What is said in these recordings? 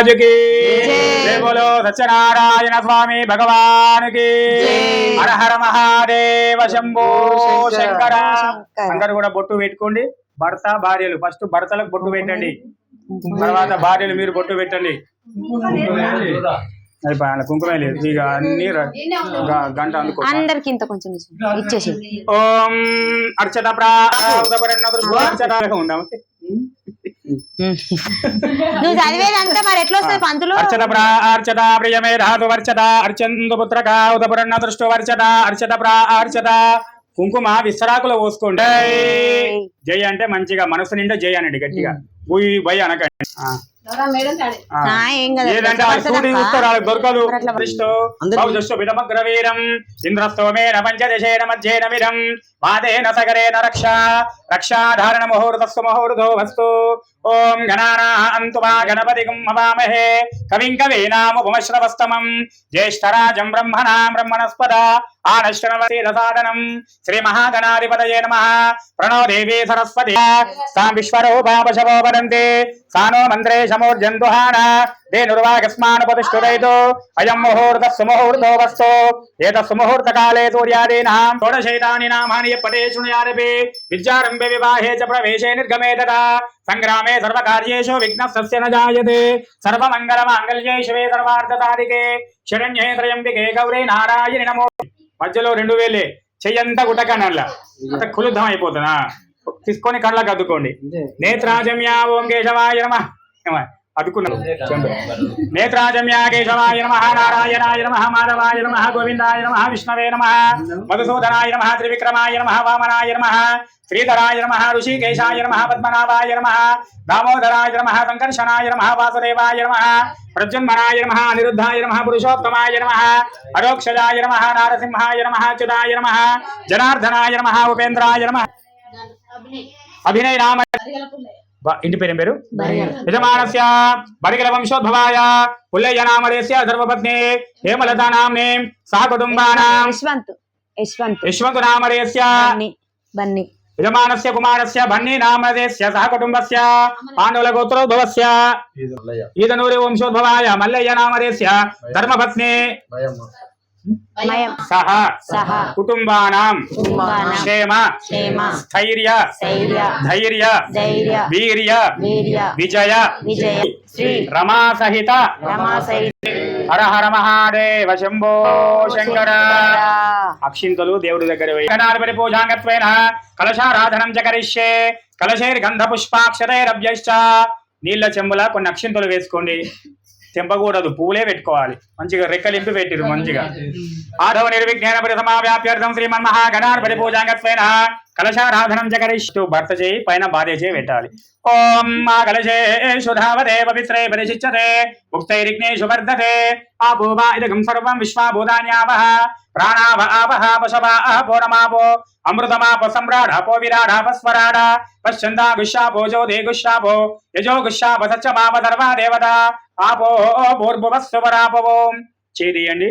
మహారాజు సత్యనారాయణ స్వామి భగవానికి. హరహర మహాదేవ శంభో శంకర. అందరు కూడా బొట్టు పెట్టుకోండి. భర్త భార్యలు. ఫస్ట్ భర్తలకు బొట్టు పెట్టండి. తర్వాత భార్యలు మీరు బొట్టు పెట్టండి. అయిపోయాను కుంకుమే లేదు. ఇక అన్ని గంట అందుకో. అందరికి ఇంత కొంచెం ఇచ్చేసి ఓం అర్చత నువ్వు చదివేదంతా మరి ఎట్లా వస్తుంది పంతులు? అర్చత ప్రా అర్చత ప్రియమే ధాతు వర్చత అర్చందు పుత్రక ఉదపురన్న దృష్టు వర్చత అర్చత ప్రా అర్చత. కుంకుమ విస్తరాకులో పోసుకోండి జై. అంటే మంచిగా మనసు నిండా జై అనండి గట్టిగా. బుయ్ బై అనకండి. ఆ. ఆ. ఆ, ఏం కదా ఏదంటే దొరకదు. ఇంద్రస్తోమేన పంచదశేన మధ్యేన విరం రక్ష. రక్షాధారణ ముహూర్తస్సు ముహూర్తో వస్తు ఓం గణానా అంతు గణపతి మవామహే కవిం కవీనాముపమశ్రవస్తమం. జ్యేష్ఠరాజం బ్రహ్మణా బ్రహ్మణస్పద. ఆనశ్వరవీరసాదనం శ్రీ మహాగణాధిపతయే నమ. ప్రణో దేవీ సరస్వతి. సాం విశ్వరూపాపశవో వదంతి. సానో మంత్రే శమోర్జంతుహాన. సుముహూర్తో వస్తు ఏత సుముహూర్త కాలే సూర్యాదీనాం షోడశైతాని నామాని పటే శృణుయారపి విద్యారంభే వివాహే చ ప్రవేశే నిర్గమే తదా సంగ్రామే సర్వకార్యేషు విఘ్నస్య న జాయతే సర్వమంగళ మాంగళ్యే శివే సర్వార్థసాధికే శరణ్యే త్రయంబికే గౌరీ నారాయణి నమో మధ్యలో రెండు వేలే. చెయ్యంతా గుట్టకనల్లా అంత కులుద్ధం అయిపోతుందా తీసుకొని కళ్ళకు అద్దుకోండి నేత్రాజమ్యా ఓం కేశవాయ నమ. అదుకున్నాడు నేత్రాజమ్యా కేశవాయ నమ నారాయణాయ నమ మాధవాయ నమ గోవిందాయ నమ విష్ణవే నమ మధుసూదనాయ నమ త్రివిక్రమాయ నమ వామనాయ నమ శ్రీధరాయ నమ ఋషికేశాయ నమ పద్మనాభాయ నమ దామోదరాయ నమ సంకర్షణాయ నమ వాసుదేవాయ నమ ప్రద్యున్మనాయ నమ అనిరుద్ధాయ నమ పురుషోత్తమాయ నమ అరోక్షజాయ నమ నారసింహాయ నమ అచ్యుతాయ నమ జనార్దనాయ నమ ఉపేంద్రాయ నమ. అభినయ. నామ ఇంటి పేరు పేరు? యజమానస్య బరిగల వంశోద్భవాయ పుల్లయ్య నామదేస్య ధర్మపత్ని హేమలతా నామ్నే సహ కుటుంబానాం యశ్వంత్. యశ్వంత్. యశ్వంతు నామదేస్య బన్నీ. బన్నీ. యజమానస్య కుమారస్య భన్ని నామదేస్య సహ కుటుంబస్య పాండవుల గోత్రోద్భవస్య ఈదనూరి వంశోద్భవాయ మల్లయ్య నామదేస్య ధర్మపత్ని. సహ. సహ. కుటుంబానాం. కుటుంబానాం. క్షేమ. క్షేమ. స్థైర్య. ధైర్య ధైర్య. ధైర్య. వీర్య. వీర్య. విజయ. విజయ. శ్రీ. రమా సహిత రమా సహిత హర హర మహాదేవ శంభో శంకర. అక్షింతలు దేవుడి దగ్గర వేయి. గణాధిపతి పూజాంగత్వేన. కలశారాధనం చ కరిష్యే. కలశైర్గంధ పుష్పాక్షరైరభ్యశ్చ నీళ్ళ చెంబుల కొన్ని అక్షింతలు వేసుకోండి. తెంపకూడదు. పూలే పెట్టుకోవాలి. మంచిగా రెక్కలింపి పెట్టిరు మంచిగా. ఆధవ నిర్విజ్ఞాన పరిసమావ్యాప్యర్థం శ్రీమన్ మహాగణాధిపతి పూజాంగత్వైన కలశారాధనం జగరిష్టు భర్త చేయి పైన భార్య చేయి పెట్టాలి. ఓం మా కలశేషు ధావతే పవిత్రే పరిశిచ్చతే ముక్తైరిగ్నేషు వర్ధతే. ఆ భూమా ఇదగం సర్వం విశ్వాభూతాన్యావహ ప్రాణావ ఆవహ పశవా ఆపో నమాపో అమృతమాప సమ్రాడాపో విరాడాపస్వరాడ పశ్చందా గుష్యాపో జ్యోతి గుష్యాపో. యజో గుష్యాప సత్యమాప సర్వా దేవత. ఆపో చేయండి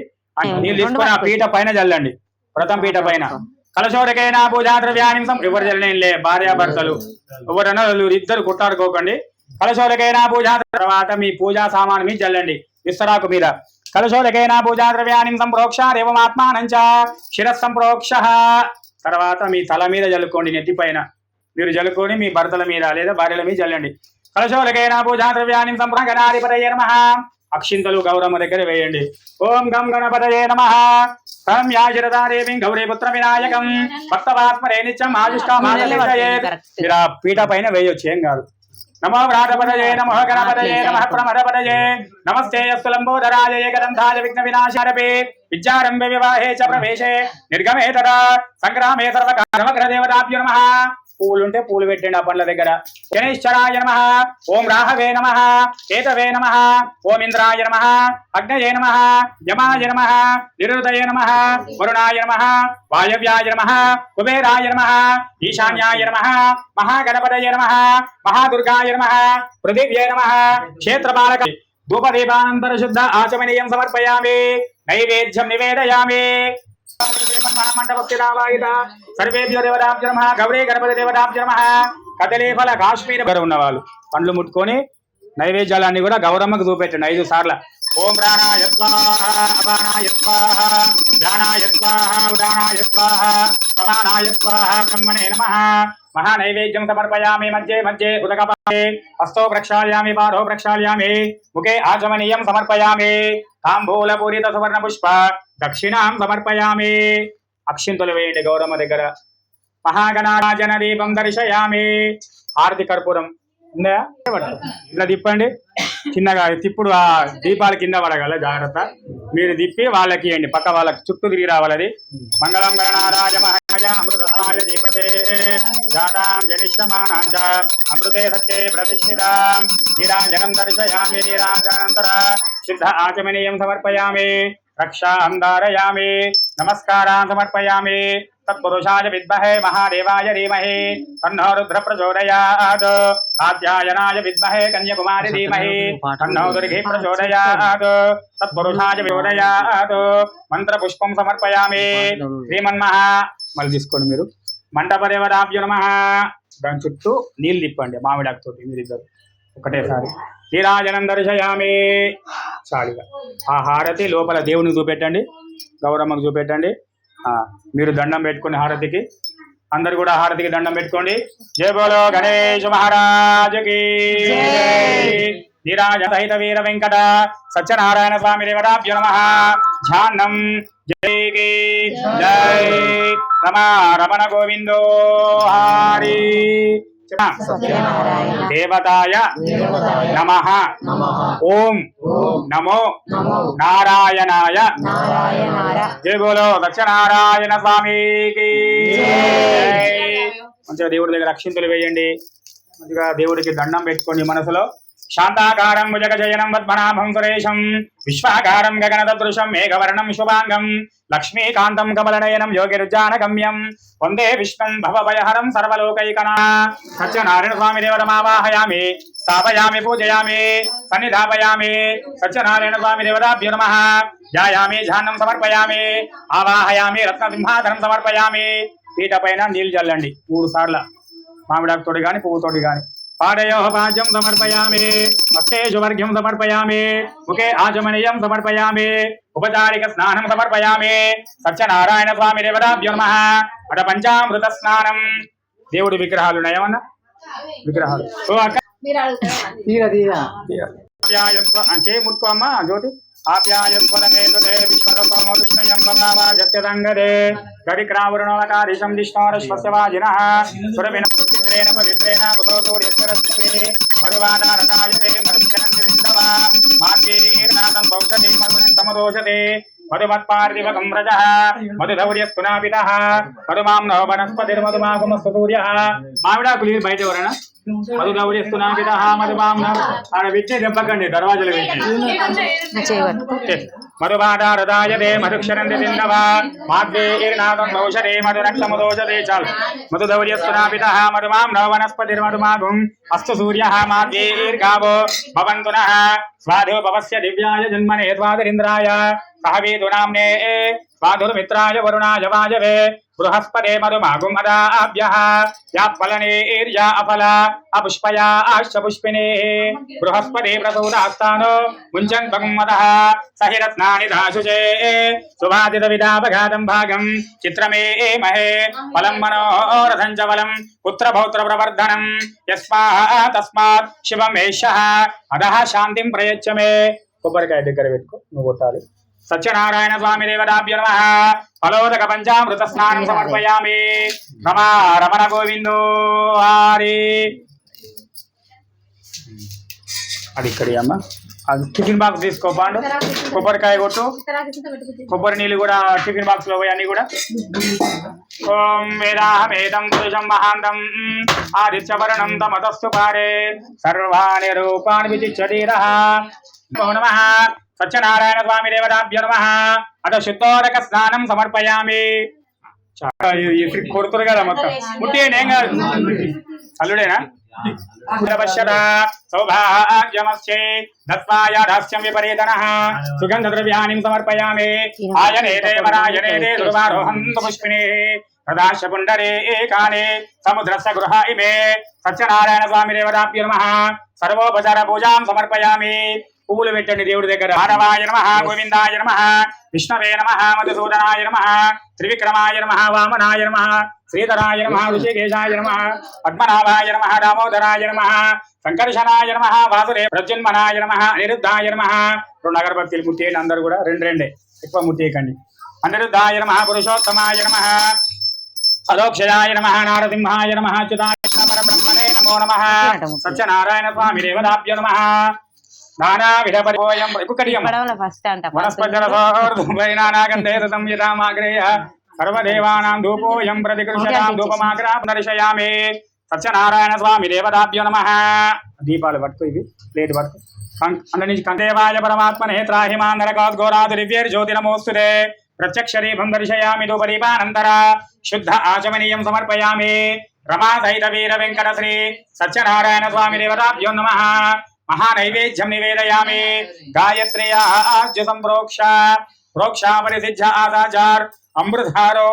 నీళ్ళు తీసుకొని ఆ పీట పైన చల్లండి వ్రతం పీట పైన. కలశోరకైనా పూజా ద్రవ్యాన్ని ఎవరు చల్లనేలే భార్యాభర్తలు. ఎవరన్నా ఇద్దరు కొట్టాడుకోకండి. కలశోరకైనా పూజా తర్వాత మీ పూజా సామాను మీద చల్లండి విస్తరాకు మీద. కలశోరకైనా పూజా ద్రవ్యాన్ని సంప్రోక్ష దేవమాత్మానంచ శిరస్ సంప్రోక్ష తర్వాత మీ తల మీద చల్లుకోండి నెత్తి పైన. మీరు చల్లుకొని మీ భర్తల మీద లేదా భార్యల మీద చల్లండి కలశోరకైనా పూజా ద్రవ్యాన్ని సంప్రగణాధిపతయ నమ. అక్షింతలు గౌరమ్మ దగ్గర వేయండి. ఓం గం గణపతయే నమ. తం యాజరదాదేవి గౌరీపుత్ర వినాయకం భక్తవాత్మరే నిత్యం ఆయుష్కామాలయేత్ మీరు ఆ పీఠ పైన వేయొచ్చు ఏం కాదు. నమో వ్రాతపదయే నమో గణపతయే నమ ప్రమదపదయే. నమస్తే విఘ్న వినాశారపి. విద్యారంభ వివాహే చ ప్రవేశే. నిర్గమే తదా. సంగ్రామే సర్వకారమగ్ర దేవతాభ్య నమ. పూలు ఉంటే పూలు పెట్టండి ఆ పండ్ల దగ్గర. శనైశ్వరాయ నమ ఓం రాహవే నమ కేతవే నమ ఓం ఇంద్రాయ నమ అగ్నయే నమ యమాయ నమ నిరుదయ నమ వరుణాయ నమ వాయవ్యాయ నమ కుబేరాయ నమ ఈశాన్యాయ నమ మహాగణపతయ నమ మహాదుర్గాయ నమ పృథివ్యే నమ క్షేత్రపాలక ధూపదీపానంతర శుద్ధ ఆచమనీయం సమర్పయామి నైవేద్యం నివేదయామి. మండపక్షిరావాయుధ సర్వేభ్యో దేవతాభ్య నమః. గౌరీ గణపతి దేవతాభ్య నమః. కదలీ కాశ్మీర గారు ఉన్నవాళ్ళు. పండ్లు ముట్టుకొని నైవేద్యాలన్నీ కూడా గౌరమ్మకు చూపెట్టండి. ఐదు సార్లు. ఓం ప్రాణాయ స్వాహ అపానాయ స్వాహ ధ్యానాయ స్వాహ ఉదానాయ స్వాహ సమానాయ స్వాహ బ్రహ్మణే నమ. మహా నైవేద్యం సమర్పయామి. మధ్య మధ్య ఉదకపాయే హస్తో ప్రక్షాళయామి బాధో ప్రక్షాళయామి. ముఖే ఆచమనీయం సమర్పయామి. తాంబూల పూరిత సువర్ణ పుష్ప దక్షిణాం సమర్పయామి. అక్షింతలు వేయండి గౌరమ్మ దగ్గర మహాగణారాజన దీపం దర్శయామి. హారతి కర్పూరం ఉందా? ఇట్లా తిప్పండి. చిన్నగా తిప్పుడు ఆ దీపాల కింద పడగల జాగ్రత్త. మీరు తిప్పి వాళ్ళకి ఇవ్వండి. పక్క వాళ్ళకి చుట్టూ తిరిగి రావాలది. మంగళం గణారాజ మహారాజ అమృతస్వాయ దీపతే. జాతాం జనిష్యమానాం చ అమృతే సత్యే ప్రతిష్ఠితాం. నీరాజనం దర్శయామి నిరాజనంతర సిద్ధ ఆచమనీయం సమర్పయామి. రక్షాం ధారయామి నమస్కారాన్ సమర్పయామి తత్పురుషాయ విద్మహే మహాదేవాయ ధీమహి తన్నో రుద్ర ప్రచోదయాత్ కాత్యాయనాయ విద్మహే కన్యకుమారి ధీమహి తన్నో దుర్గే ప్రచోదయాత్ తత్పురుషాయ విచోదయాత్ మంత్ర పుష్పం సమర్పయామి శ్రీమన్మహా మళ్ళీ తీసుకోండి మీరు. మండపదేవరాభ్యు నమ। దాని చుట్టూ నీళ్ళు తిప్పండి మామిడాకుతోటి మీరిద్దరు. ఒకటేసారి. నీరాజనం దర్శయామి. చాలుగా ఆ హారతి లోపల దేవుని చూపెట్టండి. గౌరమ్మకు చూపెట్టండి. ఆ, మీరు దండం పెట్టుకుని హారతికి. అందరు కూడా హారతికి దండం పెట్టుకోండి. జయ బోలో గణేష్ మహారాజుకి. నీరాజ సహిత వీర వెంకట సత్యనారాయణ స్వామి దేవతాభ్యో నమ. ధ్యానం. జై. జై. రమ రమణ గోవిందో. హారి. దేవతాయ నమ. ఓం నమో నారాయణాయ. జయ బోలో దక్షిణారాయణ స్వామికి. మంచిగా దేవుడి దగ్గర అక్షింతలు వేయండి. మంచిగా దేవుడికి దండం పెట్టుకోండి మనసులో. శాంతాకారం భుజగజయనం పద్మనాభం సురేశం విశ్వాకారం గగనదృశం మేఘవర్ణం శుభాంగం లక్ష్మీకాంతం కమలనయనం యోగిరుజానగమ్యం వందే విష్ణుం భవభయహరం సర్వలోకైకనా సత్యనారాయణ స్వామి దేవతమావాహయామి స్థాపయామి పూజయామి సన్నిధాపయామి సత్యనారాయణ స్వామి దేవతాభ్యో నమ ధ్యాయామి ధ్యానం సమర్పయామి ఆవాహయామి రత్న సింహాసనం సమర్పయామి పీట పైన నీళ్ళు చల్లండి మూడు సార్లు. మామిడాకుతోటి గాని పువ్వుతోటి కానీ పాదయో పాద్యం సమర్పయామి హస్తేషువర్ఘ్యం సమర్పయామి ముఖే ఆచమనీయం సమర్పయామి ఉపచారిక స్నానం సమర్పయామి సత్యనారాయణ స్వామి దేవతాభ్యో నమ అట పంచామృత స్నానం దేవుడి విగ్రహాలు ఉన్నాయేమన్నా విగ్రహాలు. ఆప్యాయస్వ అంటే ముట్టుకో అమ్మ జ్యోతి. ఆప్యాయస్వరమేతుతే విశ్వరూపమో విష్ణుయం పదావాజస్యదంగదే గడిక్రావరుణోలకారిశం విష్ణోరశ్వస్య వాజినః సురవిన పుత్రేణ పవిత్రేణ పుతోతోర్యస్వరస్వే మరువాదారదాయతే మరుచరంతి దిందవా మాధ్యేర్నాథం భౌషతి మధుమత్పార్థివకం రజః మధుధౌర్యస్తునాపితః మధుమాం నవ వనస్పతిర్మధుమాగుమస్తు సూర్యః. బయట ఎవరైనా బయట ఎవరైనా మధుగౌర్యస్తునాపితః మధుమాం ఆడ దెబ్బకండి దర్వాజలు విచ్చే చేయవద్దు మధుబాధారదాయతే మధుక్షరంతి తిన్నవ మాధ్యేర్నాథం భౌషతే మధురక్తముదోషతే చాలు. మధుదౌర్యస్తునాపితః మధుమాం నవ వనస్పతిర్మధుమాగుం అస్తు సూర్యः మాధ్యేర్గావో భవంతు నః. స్వాధో భవస్య దివ్యాయ జన్మనే స్వాదరింద్రాయ వేదునామ్నే స్వాధుర్మిత్రాయ వరుణాయ వాయవే బృహస్పదే మధుమాగుమదాభ్యः యా ఫలనేర్యా అఫల అపుష్పయా ఆశ్చ బృహస్పదే ప్రసూదాస్తానో ముంచన్ భగుమదః సహిరత్నాని దాశుచే సుభాదిత విదాపఘాతం భాగం చిత్రమే మహే ఫలం మనోరథం చ ఫలం పుత్రభౌత్ర ప్రవర్ధనం యస్మా తస్మాత్ శివమేష అదహ శాంతిం ప్రయచ్చమే కొబ్బరికాయ దగ్గర పెట్టుకో నువ్వు కొట్టాలి సత్యనారాయణ స్వామి దేవతాభ్య నమ. ఫలోదక పంచామృత స్నానం సమర్పయామి. రమా రమణ గోవిందో హారి. అది ఇక్కడి అమ్మ. అది టిఫిన్ బాక్స్ తీసుకో పాండు. కొబ్బరికాయ కొట్టు. కొబ్బరి నీళ్ళు కూడా టిఫిన్ బాక్స్లో పోయి అన్ని కూడా. ఓం వేదాహమేదం పురుషం మహాంతం. ఆదిత్యవరణం తమతస్సు పారే. సర్వాణి రూపాణి విచిచ్చరీరః నమః. సత్యనారాయణ స్వామి దేవతాభ్యో నమ. అట శుద్ధోదక స్నానం సమర్పయామి కొడుతురు కదా మొత్తం. ముట్టి ఏం కాదు. అల్లుడేనా? పశ్యత సౌభాగ్యమస్యే. దత్వాయాఢాస్యం విపరీతనః. సమర్పయామి. ఆయనే దేవరాయనే పుష్పిణే ప్రదాశ పుండరే ఏకానే సముద్రస్య గృహ ఇమే. సత్యనారాయణ స్వామి దేవతాభ్యో నమ. సర్వోపచార పూజాం సమర్పయామి. పువ్వులు పెట్టండి దేవుడి దగ్గర. మాధవాయ నమ గోవిందాయ నమ విష్ణవే నమ మధుసూదనాయ నమ త్రివిక్రమాయ నమ వామనాయ నమ శ్రీధరాయ నమ ఋషికేశాయ నమ పద్మనాభాయ నమ దామోదరాయ నమ సంకర్షణాయ నమ వాసుదే ప్రద్యున్మనాయ నమ అనిరుద్ధాయ నమ రెండు అగరబత్తిలు ముట్టేయండి అందరు కూడా రెండు రెండే. ఎక్కువ ముట్టేయకండి. అనిరుద్ధాయ నమ పురుషోత్తమాయ నమ అలోక్షయాయ నమ నారసింహాయ నమ అచ్యుతాయ నమ బ్రహ్మణే నమో నమ సత్యనారాయణ స్వామి దేవతాభ్యో నమ. నానా విధ పరిపోయం ఎక్కుకడియం పడవల ఫస్ట్ అంట వనస్పతిర సోహోర్ధుంబైనానాగంధే రతం యథామాగ్రేయ సర్వదేవానాం ధూపోయం ప్రతికృష్యతాం ధూపమాగ్రా దర్శయామి సత్యనారాయణ స్వామి దేవతాభ్యో నమ దీపాలు పట్టుకో ఇవి ప్లేట్ పట్టుకో కం- అందులో నుంచి కందేవాయ పరమాత్మనే త్రాహిమాంధరకాద్ఘోరాదురివ్యేర్ జ్యోతిరమోస్తుతే ప్రత్యక్షరీభం దర్శయామి ధూపదీపానంతర శుద్ధ ఆచమనీయం సమర్పయామి రమా సహిత వీర వెంకట శ్రీ సత్యనారాయణ స్వామి దేవతాభ్యో నమ మహానైవేద్యం. నివేదయామి గాయత్ర్యా ఆజ్య సంప్రోక్ష ప్రోక్షా పరిసిద్ధ ఆదాచార్ అమృతారో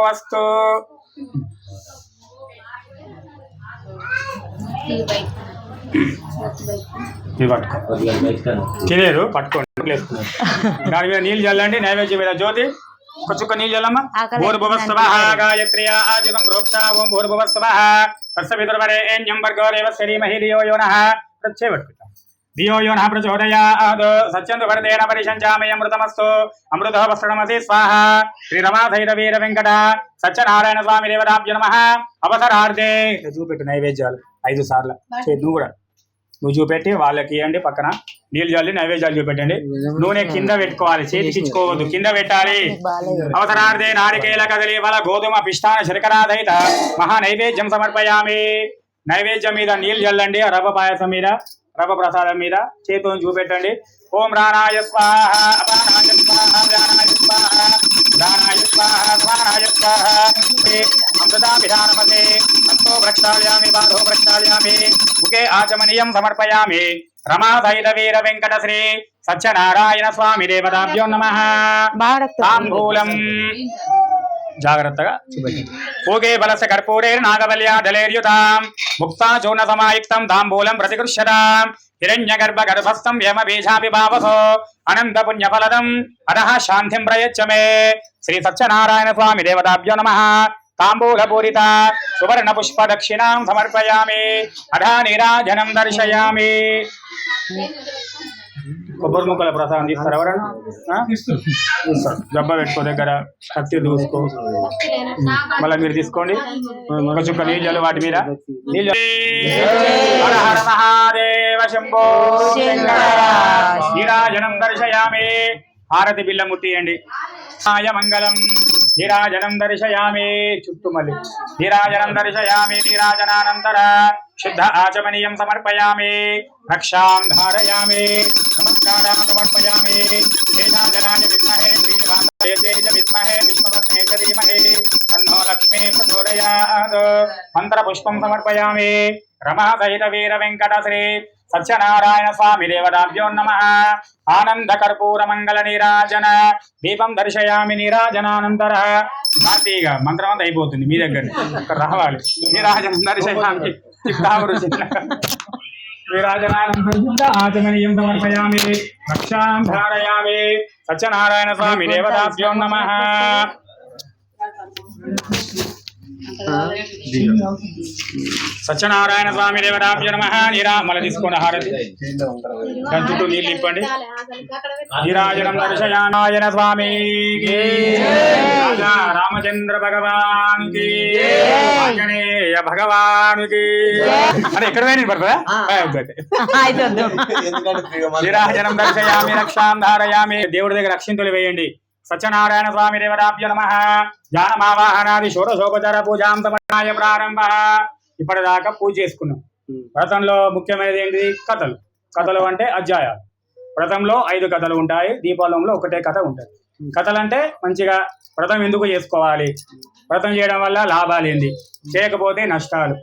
పట్టుకో. తినేరు పట్టుకోండి దాని మీద నీళ్ళు చల్లండి నైవేద్యం మీద జ్యోతి. చుక్క నీళ్ళు చల్లమ్మా. ఆకలి భూర్భువస్వ గాయత్ర్య ఆయుధం ప్రోక్ష ఓం భూర్భువస్వ తస్య పితృవరేణ్యం వర్గో దేవస్య ధీమహి ధియో యో నః ప్రత్యయ పట్టుకుంటాం ధియో యో నః ప్రచోదయాద్ సత్యంతు వరదేన పరిశంచామి అమృతమస్తు అమృత వస్త్రమసి స్వాహ శ్రీరమాధైర వీర వెంకట సత్యనారాయణ స్వామి దేవతాభ్య నమః అవసరార్థే చూపెట్టు నైవేద్యాలు. ఐదు సార్లు. నువ్వు కూడా. నువ్వు చూపెట్టి వాళ్ళకి ఇవ్వండి పక్కన. నీళ్ళు చల్లి నైవేద్యాలు చూపెట్టండి. నూనె కింద పెట్టుకోవాలి. చేతికి ఇచ్చుకోవద్దు. కింద పెట్టాలి. అవసరార్థే నారికేల కదలి వల గోధుమ పిష్టాన శర్కరాధైత మహా నైవేద్యం సమర్పయామి. నైవేద్యం మీద నీళ్ళు చల్లండి. రవ్వ పాయసం మీద రవ్వ ప్రసాదం మీద చేతులను చూపెట్టండి. ఓం రాణాయ స్వాహ అపానాయ స్వాహ వ్యానాయ స్వాహ ఉదానాయ స్వాహ స్వానాయ స్వాహ హే. అమృతాభిధానమతే హస్తో ప్రక్షాళయామి పాదో ప్రక్షాళయామి ముఖే ఆచమనీయం సమర్పయామి. వీర వెంకట శ్రీ సత్యనారాయణ స్వామి దేవతాభ్యో నమః. బాగా తాంబూలం. జాగ్రత్తగా పూగే బలస కర్పూరే నాగవల్యా దళేర్యుతాం ముక్తా చూర్ణ సమాయుక్తం తాంబూలం ప్రతిగృష్యతాం హిరణ్య గర్భ గర్భస్థం యమ బీజాపి భావసో అనంత పుణ్య ఫలదం అరహ శాంతిం ప్రయచ్చ మే శ్రీ సత్యనారాయణ స్వామి దేవతాభ్యో నమ తాంబూల పూరిత సువర్ణ పుష్ప దక్షిణాం సమర్పయామి అధా నీరాజనం దర్శయామి కొబ్బరి ముక్కల ప్రసాదం తీస్తారు ఎవరన్నా. జబ్బ పెట్టుకో దగ్గర కత్తి దూసుకో. మళ్ళీ మీరు తీసుకోండి. ఒక చుక్క నీళ్ళు వాటి మీద. నీళ్ళు. మహాదేవ శంభో నీరాజనం దర్శయామి. హారతి బిల్ల ముట్టియండి మంగళం. నీరాజనం దర్శయామి. చుట్టూ మళ్ళీ నీరాజనం దర్శయామి. నీరాజనానంతర. శుద్ధ ఆచమనీయం సమర్పయామి రక్షాం ధారయామి నమస్కారం సమర్పయామి ఏషాజనాయ విద్మహే శ్రీనివాసేజ విద్మహే విష్ణుపత్నే చ ధీమహి తన్నో లక్ష్మీ ప్రచోదయాత్ మంత్రపుష్పం సమర్పయామి రమాసహిత వీర వెంకట శ్రీ సత్యనారాయణ స్వామి దేవతాభ్యో నమ ఆనంద కర్పూర మంగళ నీరాజన దీపం దర్శయామి నీరాజనానంతర భారతీయ మంత్రం అంతా అయిపోతుంది మీ దగ్గర రావాలి. మీ దర్శయామి ఆచమనీయం సమర్పయామి? రక్షాం ధారయామి. సత్యనారాయణ స్వామి దేవతాభ్యో నమ. సత్యనారాయణ స్వామి దేవతాభ్యో నమ. నీరా మళ్ళీ తీసుకోండి హారతి. చుట్టూ నీళ్ళు ఇప్పండి నీరాజనం దర్శయానాయన స్వామి. రామచంద్ర భగవాన్ ఆంజనేయ భగవాన్ అరే ఎక్కడ పోయిన పడుతుందా నిరాజనం దర్శయామి రక్షాం ధారయామి. దేవుడి దగ్గర రక్షింతులు వేయండి. సత్యనారాయణ స్వామి దేవతాభ్య నమ. జ్ఞానమావాహనాది షోడశోపచార పూజాం సమర్పణాయ ప్రారంభ. ఇప్పటిదాకా పూజ చేసుకున్నాం. వ్రతంలో ముఖ్యమైనది ఏంటి? కథలు. కథలు అంటే అధ్యాయాలు. వ్రతంలో ఐదు కథలు ఉంటాయి. దీపావళంలో ఒకటే కథ ఉంటుంది. కథలు అంటే మంచిగా వ్రతం ఎందుకు చేసుకోవాలి? వ్రతం చేయడం వల్ల లాభాలు ఏంది చేయకపోతే నష్టాలు.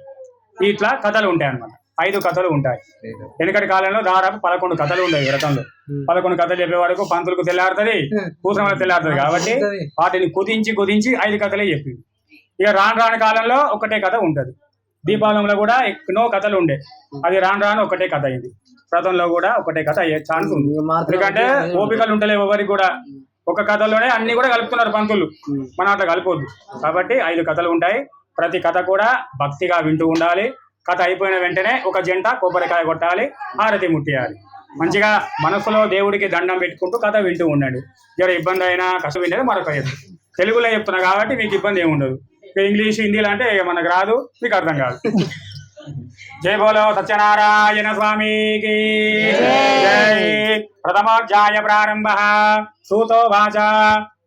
ఇట్లా కథలు ఉంటాయి అన్నమాట ఐదు కథలు ఉంటాయి. వెనుకటి కాలంలో దాదాపు పదకొండు కథలు ఉండేవి వ్రతంలో. పదకొండు కథలు చెప్పే వరకు పంతులకు తెల్లారుతుంది కూతురమలకు తెల్లారుతుంది కాబట్టి వాటిని కుదించి కుదించి ఐదు కథలే చెప్పింది ఇక రాను రాను కాలంలో ఒకటే కథ ఉంటది. దీపావళంలో కూడా ఎన్నో కథలు ఉండే. అది రాను రాను ఒకటే కథ అయింది వ్రతంలో కూడా ఒకటే కథ అయ్యే ఛాన్స్ ఉంది. ఎందుకంటే ఓపికలు ఉంటలేవు ఎవరికి కూడా. ఒక కథలోనే అన్ని కూడా కలుపుతున్నారు పంతులు. మనం అట్లా కలపొద్దు. కాబట్టి ఐదు కథలు ఉంటాయి. ప్రతి కథ కూడా భక్తిగా వింటూ ఉండాలి. కథ అయిపోయిన వెంటనే ఒక జంట కొబ్బరికాయ కొట్టాలి హారతి ముట్టియాలి. మంచిగా మనసులో దేవుడికి దండం పెట్టుకుంటూ కథ వింటూ ఉండండి. జర ఇబ్బంది అయినా కష్టం వింటే మరొక తెలుగులో చెప్తున్నా కాబట్టి మీకు ఇబ్బంది ఏమి ఉండదు. ఇంగ్లీష్ హిందీలో అంటే మనకు రాదు మీకు అర్థం కాదు. జై బోలో సత్యనారాయణ స్వామికి. జై. ప్రథమోధ్యాయ ప్రారంభ. సూతో భాష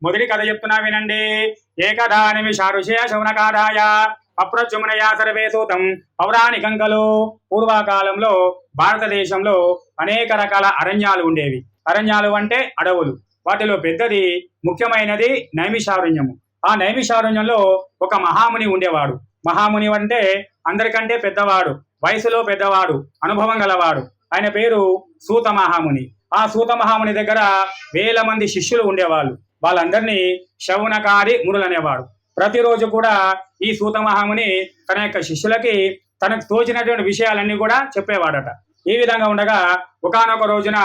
మొదటి కథ చెప్తున్నా వినండి. ఏకదా నిమిష ఋషయ శౌనకాదాయ. అప్రచుమనయా సర్వే సూతం పౌరాణికం కలు పూర్వకాలంలో భారతదేశంలో అనేక రకాల అరణ్యాలు ఉండేవి. అరణ్యాలు అంటే అడవులు. వాటిలో పెద్దది ముఖ్యమైనది నైమిషారణ్యము. ఆ నైమిషారణ్యంలో ఒక మహాముని ఉండేవాడు. మహాముని అంటే అందరికంటే పెద్దవాడు వయసులో పెద్దవాడు అనుభవం గలవాడు. ఆయన పేరు సూత మహాముని. ఆ సూత మహాముని దగ్గర వేల మంది శిష్యులు ఉండేవాళ్ళు. వాళ్ళందరినీ శవునకారి మురులనేవాడు ప్రతిరోజు కూడా ఈ సూత మహాముని తన యొక్క శిష్యులకి తనకు తోచినటువంటి విషయాలన్నీ కూడా చెప్పేవాడట. ఈ విధంగా ఉండగా ఒకానొక రోజున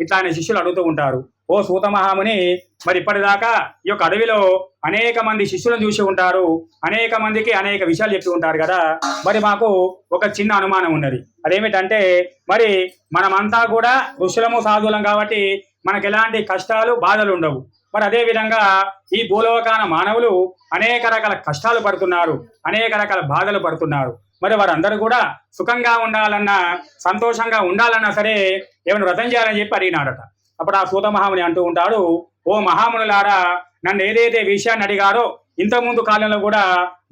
ఇట్లానే శిష్యులు అడుగుతూ ఉంటారు. ఓ సూత మహాముని మరి ఇప్పటిదాకా ఈ యొక్క అడవిలో అనేక మంది శిష్యులను చూసి ఉంటారు. అనేక మందికి అనేక విషయాలు చెప్పి ఉంటారు కదా. మరి మాకు ఒక చిన్న అనుమానం ఉన్నది. అదేమిటంటే మరి మనమంతా కూడా ఋషులము సాధువులం కాబట్టి మనకు ఎలాంటి కష్టాలు బాధలు ఉండవు. మరి అదే విధంగా ఈ భూలోకాన మానవులు అనేక రకాల కష్టాలు పడుతున్నారు అనేక రకాల బాధలు పడుతున్నారు. మరి వారందరూ కూడా సుఖంగా ఉండాలన్నా సంతోషంగా ఉండాలన్నా సరే ఏమైనా వ్రతం చేయాలని చెప్పి అడిగినాడట. అప్పుడు ఆ సూత మహాముని అంటూ ఉంటాడు ఓ మహామునులారా నన్ను ఏదైతే విషయాన్ని అడిగారో ఇంతకుముందు కాలంలో కూడా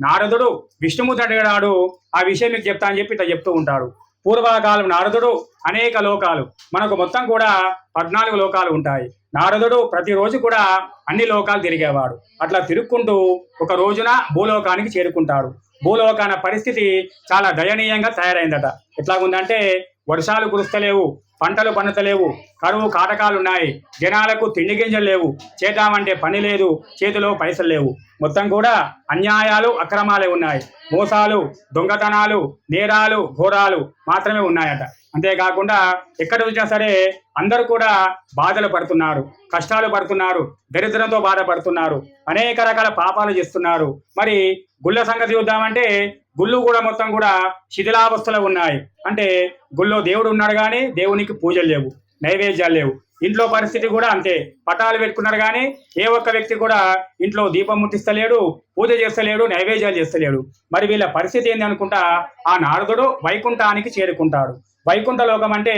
నారదుడు విష్ణుమూర్తి అడిగాడు ఆ విషయం మీకు చెప్తా అని చెప్పి ఇట్లా చెప్తూ ఉంటాడు. పూర్వకాలం నారదుడు అనేక లోకాలు మనకు మొత్తం కూడా పద్నాలుగు లోకాలు ఉంటాయి. నారదుడు ప్రతిరోజు కూడా అన్ని లోకాలు తిరిగేవాడు. అట్లా తిరుక్కుంటూ ఒక రోజున భూలోకానికి చేరుకుంటాడు. భూలోకాన పరిస్థితి చాలా దయనీయంగా తయారైందట. ఎట్లాగుందంటే వర్షాలు కురుస్తలేవు పంటలు పండుతలేవు కరువు కాటకాలు ఉన్నాయి జనాలకు తిండి గింజలు లేవు చేద్దామంటే పని లేదు చేతిలో పైసలు లేవు. మొత్తం కూడా అన్యాయాలు అక్రమాలే ఉన్నాయి. మోసాలు దొంగతనాలు నేరాలు ఘోరాలు మాత్రమే ఉన్నాయట. అంతేకాకుండా ఎక్కడ చూసినా సరే అందరూ కూడా బాధలు పడుతున్నారు కష్టాలు పడుతున్నారు దరిద్రంతో బాధపడుతున్నారు అనేక రకాల పాపాలు చేస్తున్నారు. మరి గుళ్ళ సంగతి చూద్దామంటే గుళ్ళు కూడా మొత్తం కూడా శిథిలావస్థలో ఉన్నాయి. అంటే గుళ్ళో దేవుడు ఉన్నాడు కానీ దేవునికి పూజలు లేవు నైవేద్యాలు లేవు. ఇంట్లో పరిస్థితి కూడా అంతే. పటాలు పెట్టుకున్నారు కానీ ఏ ఒక్క వ్యక్తి కూడా ఇంట్లో దీపం ముట్టిస్తలేడు పూజ చేస్తలేడు నైవేద్యాలు చేస్తలేడు. మరి వీళ్ళ పరిస్థితి ఏంది అనుకుంటా ఆ నారదుడు వైకుంఠానికి చేరుకుంటాడు. వైకుంఠలోకం అంటే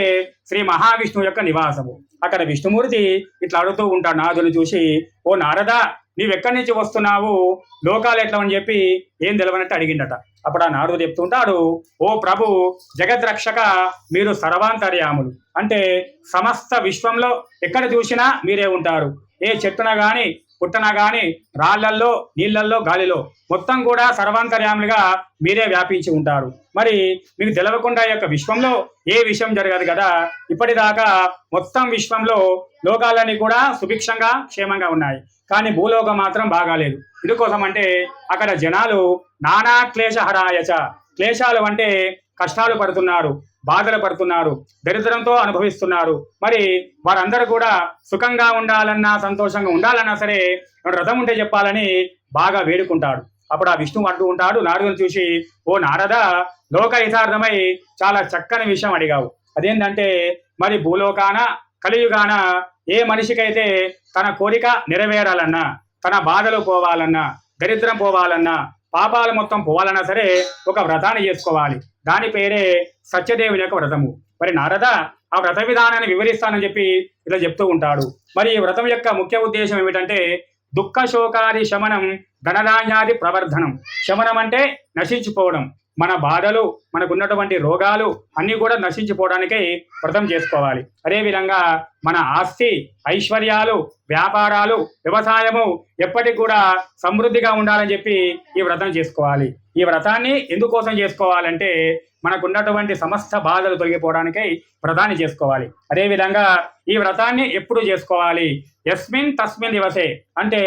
శ్రీ మహావిష్ణువు యొక్క నివాసము. అక్కడ విష్ణుమూర్తి ఇట్లా అడుగుతూ ఉంటాడు నారదుని చూసి ఓ నారద నీవెక్కడి నుంచి వస్తున్నావు? లోకాలు ఎట్లా అని చెప్పి ఏం తెలవనట్టు అడిగిండట. అప్పుడు ఆ నారదుడు చెప్తుంటాడు ఓ ప్రభు జగద్రక్షక మీరు సర్వాంతర్యాములు. అంటే సమస్త విశ్వంలో ఎక్కడ చూసినా మీరే ఉంటారు. ఏ చెట్టున గాని పుట్టనగాని రాళ్ళల్లో నీళ్ళల్లో గాలిలో. మొత్తం కూడా సర్వాంతర్యాములుగా మీరే వ్యాపించి ఉంటారు. మరి మీకు తెలవకుండా యొక్క విశ్వంలో ఏ విషయం జరగదు కదా? ఇప్పటిదాకా మొత్తం విశ్వంలో లోకాలన్నీ కూడా సుభిక్షంగా క్షేమంగా ఉన్నాయి. కానీ భూలోకం మాత్రం బాగాలేదు. ఇందుకోసం అంటే అక్కడ జనాలు నానా క్లేశహరాయచ క్లేశాలు అంటే కష్టాలు పడుతున్నారు. బాధలు పడుతున్నారు దరిద్రంతో అనుభవిస్తున్నారు మరి వారందరూ కూడా సుఖంగా ఉండాలన్నా సంతోషంగా ఉండాలన్నా సరే రథం ఉంటే చెప్పాలని బాగా వేడుకుంటాడు. అప్పుడు ఆ విష్ణువు అంటూ ఉంటాడు నారదుని చూసి ఓ నారద లోక యథార్థమై చాలా చక్కని విషయం అడిగావు. అదేంటంటే మరి భూలోకాన కలియుగాన ఏ మనిషికైతే తన కోరిక నెరవేరాలన్నా తన బాధలు పోవాలన్నా దరిద్రం పోవాలన్నా పాపాలు మొత్తం పోవాలన్నా సరే ఒక వ్రతాన్ని చేసుకోవాలి. దాని పేరే సత్యదేవుని యొక్క వ్రతము. మరి నారద ఆ వ్రత విధానాన్ని వివరిస్తానని చెప్పి ఇలా చెప్తూ ఉంటాడు. మరి ఈ వ్రతం యొక్క ముఖ్య ఉద్దేశం ఏమిటంటే దుఃఖ శోకాది శమనం ధనధాన్యాది ప్రవర్ధనం. శమనం అంటే నశించిపోవడం. మన బాధలు మనకున్నటువంటి రోగాలు అన్నీ కూడా నశించిపోవడానికై వ్రతం చేసుకోవాలి. అదేవిధంగా మన ఆస్తి ఐశ్వర్యాలు వ్యాపారాలు వ్యవసాయము ఎప్పటికి కూడా సమృద్ధిగా ఉండాలని చెప్పి ఈ వ్రతం చేసుకోవాలి. ఈ వ్రతాన్ని ఎందుకోసం చేసుకోవాలంటే మనకున్నటువంటి సమస్త బాధలు తొలగిపోవడానికై వ్రతాన్ని చేసుకోవాలి. అదేవిధంగా ఈ వ్రతాన్ని ఎప్పుడు చేసుకోవాలి? ఎస్మిన్ తస్మిన్ దివసే. అంటే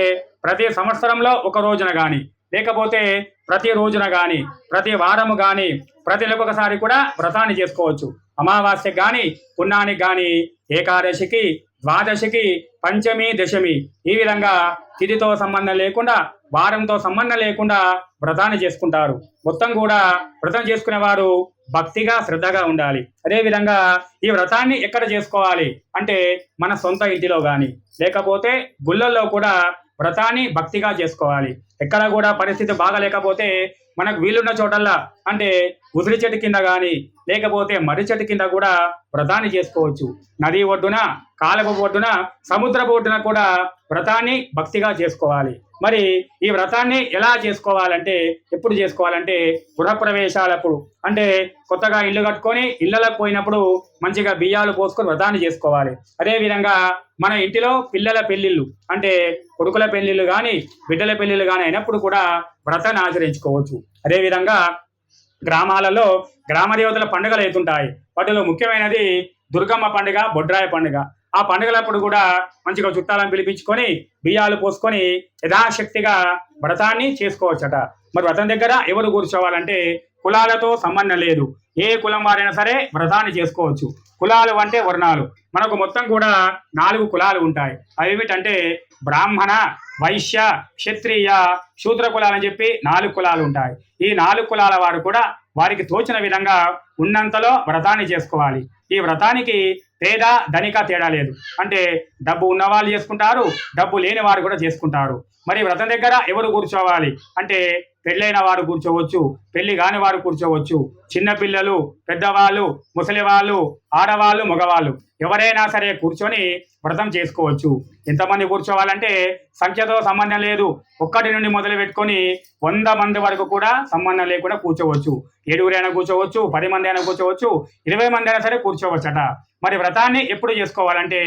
ప్రతి సంవత్సరంలో ఒక రోజున గాని లేకపోతే ప్రతి రోజున గాని ప్రతి వారము గాని ప్రతి నెలకొకసారి కూడా వ్రతాన్ని చేసుకోవచ్చు. అమావాస్యకి గాని పుణ్యానికి గాని ఏకాదశికి ద్వాదశికి పంచమి దశమి ఈ విధంగా తిథితో సంబంధం లేకుండా వారంతో సంబంధం లేకుండా వ్రతాన్ని చేసుకుంటారు. మొత్తం కూడా వ్రతం చేసుకునేవారు భక్తిగా శ్రద్ధగా ఉండాలి. అదేవిధంగా ఈ వ్రతాన్ని ఎక్కడ చేసుకోవాలి అంటే మన సొంత ఇంటిలో కానీ లేకపోతే గుళ్ళల్లో కూడా వ్రతాన్ని భక్తిగా చేసుకోవాలి. ఎక్కడ కూడా పరిస్థితి బాగలేకపోతే మనకు వీలున్న చోటల్లా అంటే ఉసిరి చెట్టు కింద కానీ లేకపోతే మర్రి చెట్టు కింద కూడా వ్రతాన్ని చేసుకోవచ్చు. నది ఒడ్డున కాలపు ఒడ్డున సముద్రపు ఒడ్డున కూడా వ్రతాన్ని భక్తిగా చేసుకోవాలి. మరి ఈ వ్రతాన్ని ఎలా చేసుకోవాలంటే ఎప్పుడు చేసుకోవాలంటే గృహప్రవేశాలప్పుడు అంటే కొత్తగా ఇల్లు కట్టుకొని ఇళ్ళలకు పోయినప్పుడు మంచిగా బియ్యాలు పోసుకొని వ్రతాన్ని చేసుకోవాలి. అదేవిధంగా మన ఇంటిలో పిల్లల పెళ్ళిళ్ళు అంటే కొడుకుల పెళ్ళిళ్ళు కానీ బిడ్డల పెళ్ళిళ్ళు కానీ అయినప్పుడు కూడా వ్రతాన్ని ఆచరించుకోవచ్చు. అదేవిధంగా గ్రామాలలో గ్రామ దేవతల పండుగలు అవుతుంటాయి. వాటిలో ముఖ్యమైనది దుర్గమ్మ పండుగ బొడ్రాయ పండుగ. ఆ పండుగలప్పుడు కూడా మంచిగా చుట్టాలను పిలిపించుకొని బియ్యాలు పోసుకొని యథాశక్తిగా వ్రతాన్ని చేసుకోవచ్చట. మరి వ్రతం దగ్గర ఎవరు కూర్చోవాలంటే కులాలతో సంబంధం లేదు. ఏ కులం వారైనా సరే వ్రతాన్ని చేసుకోవచ్చు. కులాలు అంటే వర్ణాలు. మనకు మొత్తం కూడా నాలుగు కులాలు ఉంటాయి. అవి ఏమిటంటే బ్రాహ్మణ వైశ్య క్షత్రియ శూద్ర కులాలని చెప్పి నాలుగు కులాలు ఉంటాయి. ఈ నాలుగు కులాల వారు కూడా వారికి తోచిన విధంగా ఉన్నంతలో వ్రతాన్ని చేసుకోవాలి. ఈ వ్రతానికి పేద ధనిక తేడా లేదు. అంటే డబ్బు ఉన్నవాళ్ళు చేసుకుంటారు డబ్బు లేని వారు కూడా చేసుకుంటారు. మరి వ్రతం దగ్గర ఎవరు కూర్చోవాలి? అంటే పెళ్ళైన వారు కూర్చోవచ్చు పెళ్ళి కాని వారు కూర్చోవచ్చు. చిన్నపిల్లలు పెద్దవాళ్ళు ముసలి వాళ్ళు ఆడవాళ్ళు మగవాళ్ళు ఎవరైనా సరే కూర్చొని వ్రతం చేసుకోవచ్చు. ఎంతమంది కూర్చోవాలంటే సంఖ్యతో సంబంధం లేదు. ఒక్కటి నుండి మొదలు పెట్టుకొని వంద మంది వరకు కూడా సంబంధం లేకుండా కూర్చోవచ్చు. ఏడుగురైనా కూర్చోవచ్చు పది మంది అయినా కూర్చోవచ్చు ఇరవై మంది అయినా సరే కూర్చోవచ్చట. మరి వ్రతాన్ని ఎప్పుడు చేసుకోవాలంటే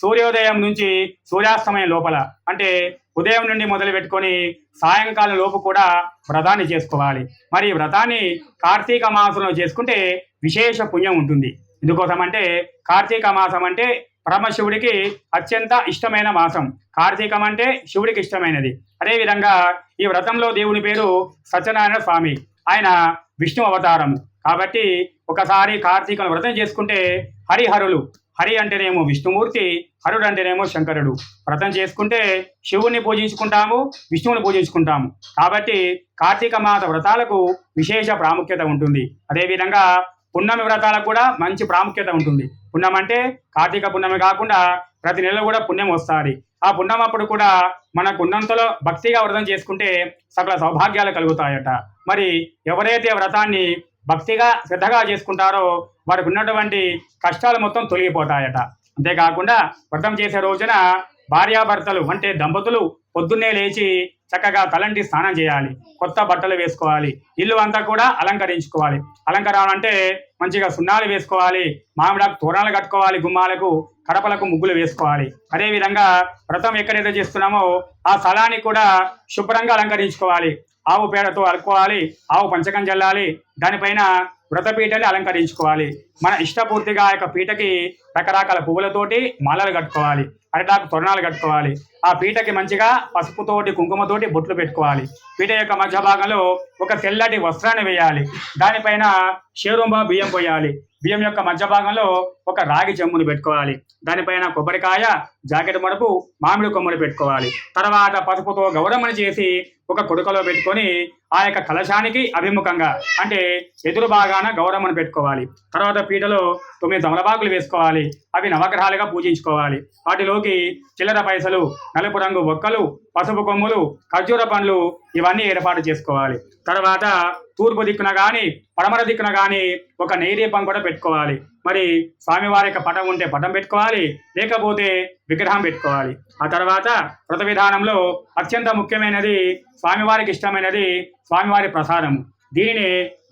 సూర్యోదయం నుంచి సూర్యాస్తమయం లోపల. అంటే ఉదయం నుండి మొదలు పెట్టుకొని సాయంకాలం లోపు కూడా వ్రతాన్ని చేసుకోవాలి. మరి ఈ వ్రతాన్ని కార్తీక మాసంలో చేసుకుంటే విశేష పుణ్యం ఉంటుంది. ఎందుకోసం అంటే కార్తీక మాసం అంటే పరమశివుడికి అత్యంత ఇష్టమైన మాసం. కార్తీకం అంటే శివుడికి ఇష్టమైనది. అదేవిధంగా ఈ వ్రతంలో దేవుని పేరు సత్యనారాయణ స్వామి. ఆయన విష్ణు అవతారము. కాబట్టి ఒకసారి కార్తీకం వ్రతం చేసుకుంటే హరిహరులు హరి అంటేనేమో విష్ణుమూర్తి హరుడు అంటేనేమో శంకరుడు. వ్రతం చేసుకుంటే శివుణ్ణి పూజించుకుంటాము విష్ణువుని పూజించుకుంటాము. కాబట్టి కార్తీక మాస వ్రతాలకు విశేష ప్రాముఖ్యత ఉంటుంది. అదేవిధంగా పున్నమి వ్రతాలకు కూడా మంచి ప్రాముఖ్యత ఉంటుంది. పుణ్యం అంటే కార్తీక పున్నమి కాకుండా ప్రతి నెల కూడా పుణ్యం వస్తుంది. ఆ పుణ్యం అప్పుడు కూడా మనకు ఉన్నంతలో భక్తిగా వ్రతం చేసుకుంటే సకల సౌభాగ్యాలు కలుగుతాయట. మరి ఎవరైతే వ్రతాన్ని భక్తిగా శ్రద్ధగా చేసుకుంటారో వారికి ఉన్నటువంటి కష్టాలు మొత్తం తొలగిపోతాయట. అంతేకాకుండా వ్రతం చేసే రోజున భార్యాభర్తలు అంటే దంపతులు పొద్దున్నే లేచి చక్కగా తలంటి స్నానం చేయాలి. కొత్త బట్టలు వేసుకోవాలి. ఇల్లు అంతా కూడా అలంకరించుకోవాలి. అలంకరణ అంటే మంచిగా సున్నాలు వేసుకోవాలి. మామిడాకు తోరణాలు కట్టుకోవాలి గుమ్మాలకు కడపలకు ముగ్గులు వేసుకోవాలి. అదేవిధంగా వ్రతం ఎక్కడైతే చేస్తున్నామో ఆ స్థలాన్ని కూడా శుభ్రంగా అలంకరించుకోవాలి. ఆవు పేడతో అలుక్కోవాలి ఆవు పంచకం చల్లాలి దానిపైన వ్రతపీటని అలంకరించుకోవాలి. మన ఇష్టపూర్తిగా ఆ యొక్క పీటకి రకరకాల పువ్వులతోటి మాలలు కట్టుకోవాలి అరిటాకు తొరణాలు కట్టుకోవాలి. ఆ పీటకి మంచిగా పసుపుతోటి కుంకుమతోటి బొట్లు పెట్టుకోవాలి. పీట యొక్క మధ్య భాగంలో ఒక తెల్లటి వస్త్రాన్ని వేయాలి. దానిపైన షేరుంబ బియ్యం పోయాలి. బియ్యం యొక్క మధ్య భాగంలో ఒక రాగి చెంబుని పెట్టుకోవాలి. దానిపైన కొబ్బరికాయ జాకెట్ మడుపు మామిడి కొమ్మలు పెట్టుకోవాలి. తర్వాత పసుపుతో గౌరమ్మని చేసి ఒక కొడుకలో పెట్టుకొని ఆ యొక్క కలశానికి అభిముఖంగా అంటే ఎదురు భాగాన గౌరమ్మను పెట్టుకోవాలి. తర్వాత పీటలో తొమ్మిది తమలపాకులు వేసుకోవాలి. అవి నవగ్రహాలుగా పూజించుకోవాలి. వాటిలోకి చిల్లర పైసలు నలుపు రంగు ఒక్కలు పసుపు కొమ్ములు ఖర్జూర పండ్లు ఇవన్నీ ఏర్పాటు చేసుకోవాలి. తర్వాత తూర్పు దిక్కున కానీ పడమర దిక్కున కానీ ఒక నెయ్యి దీపం కూడా పెట్టుకోవాలి. మరి స్వామివారి యొక్క పటం ఉంటే పటం పెట్టుకోవాలి. లేకపోతే విగ్రహం పెట్టుకోవాలి. ఆ తర్వాత వ్రత విధానంలో అత్యంత ముఖ్యమైనది స్వామివారికి ఇష్టమైనది స్వామివారి ప్రసాదము. దీనిని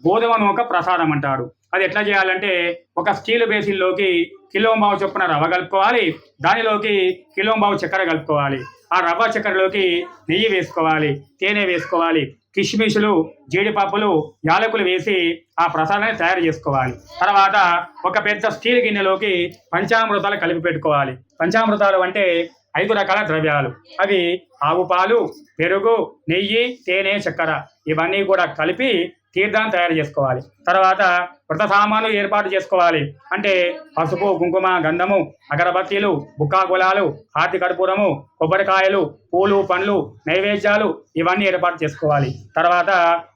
గోధుమ నూక ప్రసాదం అంటారు. అది ఎట్లా చేయాలంటే ఒక స్టీల్ బేసిన్లోకి కిలోంబావు చొప్పున రవ్వ కలుపుకోవాలి. దానిలోకి కిలోంబావు చక్కెర కలుపుకోవాలి. ఆ రవ్వ చక్కెరలోకి నెయ్యి వేసుకోవాలి. తేనె వేసుకోవాలి. కిష్మిషులు జీడిపప్పులు యాలకులు వేసి ఆ ప్రసాదాన్ని తయారు చేసుకోవాలి. తర్వాత ఒక పెద్ద స్టీల్ గిన్నెలోకి పంచామృతాలు కలిపి పెట్టుకోవాలి. పంచామృతాలు అంటే ఐదు రకాల ద్రవ్యాలు. అవి ఆవు పాలు పెరుగు నెయ్యి తేనె చక్కెర. ఇవన్నీ కూడా కలిపి తీర్థాన్ని తయారు చేసుకోవాలి. తర్వాత వ్రత సామాన్లు ఏర్పాటు చేసుకోవాలి. అంటే పసుపు కుంకుమ గంధము అగరబత్తీలు బుక్కా గులాలు హాతి కర్పూరము కొబ్బరికాయలు పూలు పండ్లు నైవేద్యాలు ఇవన్నీ ఏర్పాటు చేసుకోవాలి. తర్వాత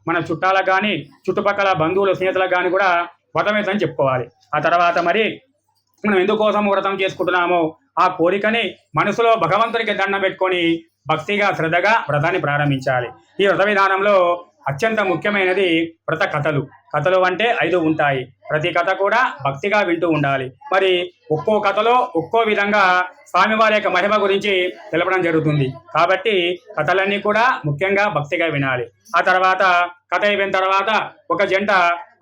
మన చుట్టాలకు కానీ చుట్టుపక్కల బంధువులు స్నేహితులకు కానీ కూడా వ్రతమేతని చెప్పుకోవాలి. ఆ తర్వాత మరి మనం ఎందుకోసం వ్రతం చేసుకుంటున్నామో ఆ కోరికని మనసులో భగవంతునికి దండం పెట్టుకొని భక్తిగా శ్రద్ధగా వ్రతాన్ని ప్రారంభించాలి. ఈ వ్రత విధానంలో అత్యంత ముఖ్యమైనది వ్రత కథలు. కథలు అంటే ఐదు ఉంటాయి. ప్రతి కథ కూడా భక్తిగా వింటూ ఉండాలి. మరి ఒక్కో కథలో ఒక్కో విధంగా స్వామివారి యొక్క మహిమ గురించి తెలపడం జరుగుతుంది. కాబట్టి కథలన్నీ కూడా ముఖ్యంగా భక్తిగా వినాలి. ఆ తర్వాత కథ అయిపోయిన తర్వాత ఒక జంట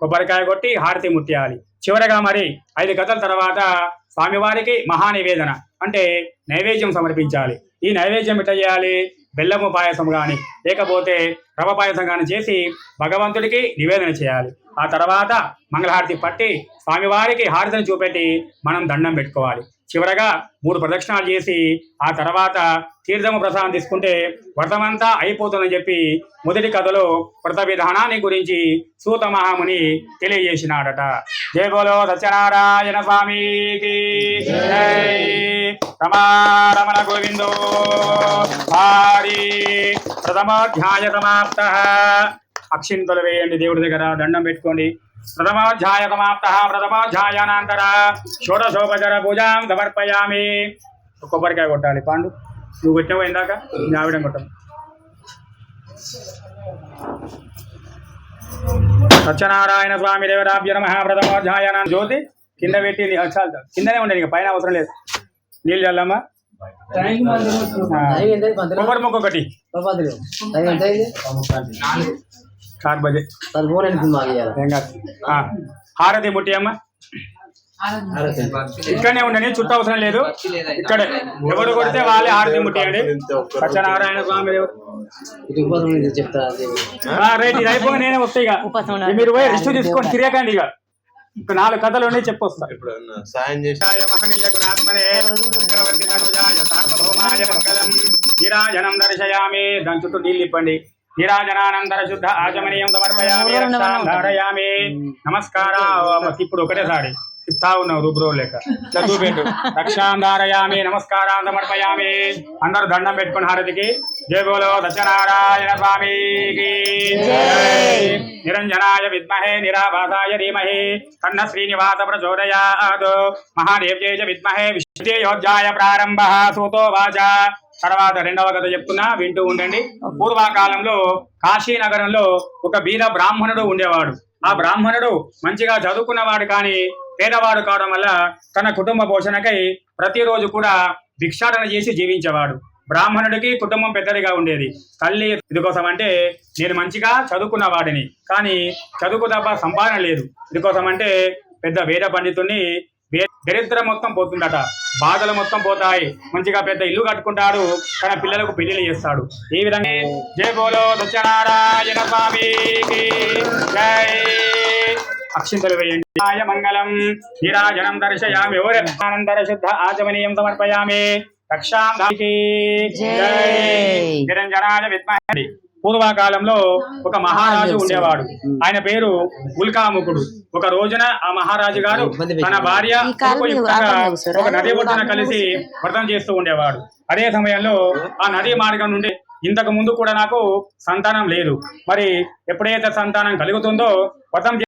కొబ్బరికాయ కొట్టి హారతి ముట్టియాలి. చివరగా మరి ఐదు కథల తర్వాత స్వామివారికి మహా నివేదన అంటే నైవేద్యం సమర్పించాలి. ఈ నైవేద్యం ఎట్లా చేయాలి? బెల్లము పాయసం కానీ లేకపోతే రవ పాయసం కానీ చేసి భగవంతుడికి నివేదన చేయాలి. ఆ తర్వాత మంగళహారతి పట్టి స్వామివారికి హారతిని చూపెట్టి మనం దండం పెట్టుకోవాలి. చివరగా మూడు ప్రదక్షిణాలు చేసి ఆ తర్వాత తీర్థము ప్రసాదం తీసుకుంటే వ్రతమంతా అయిపోతుందని చెప్పి మొదటి కథలో వ్రత విధానాన్ని గురించి సూత మహాముని తెలియజేసినాడట. జయ బోలో సత్యనారాయణ స్వామికి రమారమణ గోవిందో. హారి. ప్రథమాధ్యాయ సమాప్త. అక్షింతలు వేయండి దేవుడి దగ్గర దండం పెట్టుకోండి. ప్రథమాధ్యాయ సమాప్త ప్రథమాధ్యాయానంతర షోడశోపచర పూజాం సమర్పయామి కొబ్బరికాయ కొట్టాలి పాండు. నువ్వు కొట్టినవా ఇందాక? ఆవిడ కొట్టం సత్యనారాయణ స్వామి దేవరాభ్య నమ ప్రథమాధ్యాయన. జ్యోతి కింద పెట్టి నీ- చాలు. కిందనే ఇక పైన అవసరం లేదు. నీళ్ళు చల్లమ్మా. కొబ్బరి మొక్క ఒకటి. హారతి ముట్టి అమ్మ. ఇక్కడనే ఉండండి చుట్టూ అవసరం లేదు. ఇక్కడే. ఎవరు కొడితే వాళ్ళే హారతి ముట్టియండి. సత్యనారాయణ స్వామి రైట్ ఇది అయిపోయి నేనే వస్తాయి ఇక. మీరు పోయి రెస్ట్ తీసుకొని తిరగకండి ఇక. ఒక నాలుగు కథలు ఉన్నాయి చెప్పొస్తా. ఇప్పుడు సాయం చేసి చక్రవర్తి దర్శయామి. దాని చుట్టూ నీళ్ళు ఇప్పండి నీరాజనానందర శుద్ధ ఆచమనీయం సమర్పయామి ధారయామి. నమస్కార ఇప్పుడు ఒకటేసారి చెప్తా ఉన్నావు రుబ్రో లేక. ఇట్లా చూపెట్టు. రక్షాం ధారయామి నమస్కారం సమర్పయామి. అందరూ దండం పెట్టుకుని హారతికి. జయ బోలో సత్యనారాయణ స్వామికి. నిరంజనాయ విద్మహే నిరాభాసాయ ధీమహి. తన్న శ్రీనివాస ప్రచోదయాత్. మహాదేవ్యై విద్మహే. విష్ణుయోధ్యాయ ప్రారంభ. సూతో వాచ. తర్వాత రెండవ కథ చెప్తున్నా వింటూ ఉండండి. పూర్వకాలంలో కాశీనగరంలో ఒక బీద బ్రాహ్మణుడు ఉండేవాడు. ఆ బ్రాహ్మణుడు మంచిగా చదువుకున్నవాడు కానీ పేదవాడు కావడం వల్ల తన కుటుంబ పోషణకై ప్రతిరోజు కూడా భిక్షాటన చేసి జీవించేవాడు. బ్రాహ్మణుడికి కుటుంబం పెద్దదిగా ఉండేది. తల్లి ఇదికోసం అంటే నేను మంచిగా చదువుకున్న వాడిని. కానీ చదువుకు తప్ప సంపాదన లేదు. ఇదికోసం అంటే పెద్ద వేద పండితుడిని దరిద్రం మొత్తం పోతుందట. బాధలు మొత్తం పోతాయి. మంచిగా పెద్ద ఇల్లు కట్టుకుంటాడు. తన పిల్లలకు పెళ్ళిళ్ళు చేస్తాడు. ఈ విధంగా జయ బోలో సత్యనారాయణ స్వామికి జై. అక్షింతలు వేయండి. ఆయ మంగళం. నీరాజనం దర్శయామి. ఆనందర శుద్ధ ఆచమనీయం సమర్పయామి. రక్షాం జై. నిరంజనాయ విద్మహే పూర్వకాలంలో ఒక మహారాజు ఉండేవాడు. ఆయన పేరు ఉల్కాముకుడు. ఒక రోజున ఆ మహారాజు గారు తన భార్య? ఒక నది ఒడ్డున కలిసి వ్రతం చేస్తూ ఉండేవాడు. అదే సమయంలో ఆ నది మార్గం నుండి ఇంతకు ముందు కూడా నాకు సంతానం లేదు. మరి ఎప్పుడైతే సంతానం కలుగుతుందో వ్రతం